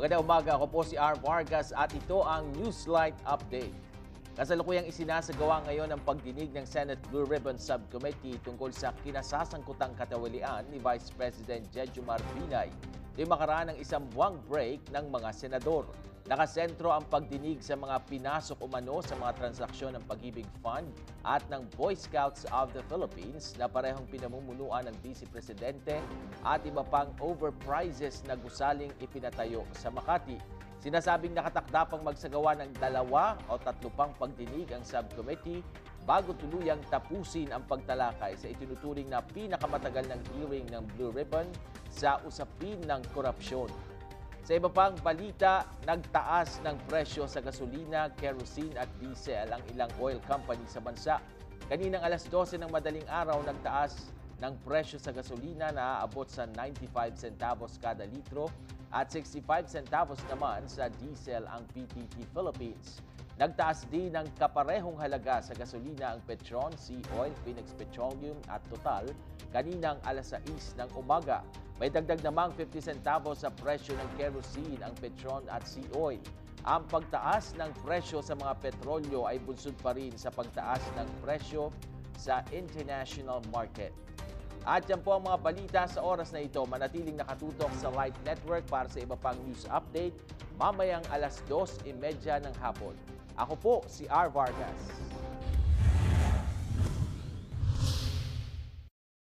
Magandang umaga, ako po si R. Vargas at ito ang Newslight Update. Kasalukuyang isinasagawa ngayon ang pagdinig ng Senate Blue Ribbon Subcommittee tungkol sa kinasasangkutang katawalian ni Vice President Jejomar Binay. Ito'y makaraan ng isang buwang break ng mga senador. Nakasentro ang pagdinig sa mga pinasok umano sa mga transaksyon ng Pag-ibig Fund at ng Boy Scouts of the Philippines na parehong pinamumunuan ng Vice Presidente at iba pang overprices na gusaling ipinatayo sa Makati. Sinasabing nakatakda pang magsagawa ng dalawa o tatlo pang pagdinig ang subcommittee bago tuluyang tapusin ang pagtalakay sa itinuturing na pinakamatagal ng hearing ng Blue Ribbon sa usapin ng korupsyon. Sa iba pang balita, nagtaas ng presyo sa gasolina, kerosene at diesel ang ilang oil company sa bansa. Kaninang alas 12 ng madaling araw, nagtaas ng presyo sa gasolina na aabot sa 95 centavos kada litro at 65 centavos naman sa diesel ang PTT Philippines. Nagtaas din ng kaparehong halaga sa gasolina ang Petron, Sea Oil, Phoenix Petroleum at Total kaninang alas 6 ng umaga. May dagdag namang 50 centavos sa presyo ng kerosene ang Petron at Sea Oil. Ang pagtaas ng presyo sa mga petrolyo ay bunsod pa rin sa pagtaas ng presyo sa international market. At yan po ang mga balita sa oras na ito. Manatiling nakatutok sa Light Network para sa iba pang news update mamayang alas 2.30 ng hapon. Ako po si R. Vargas.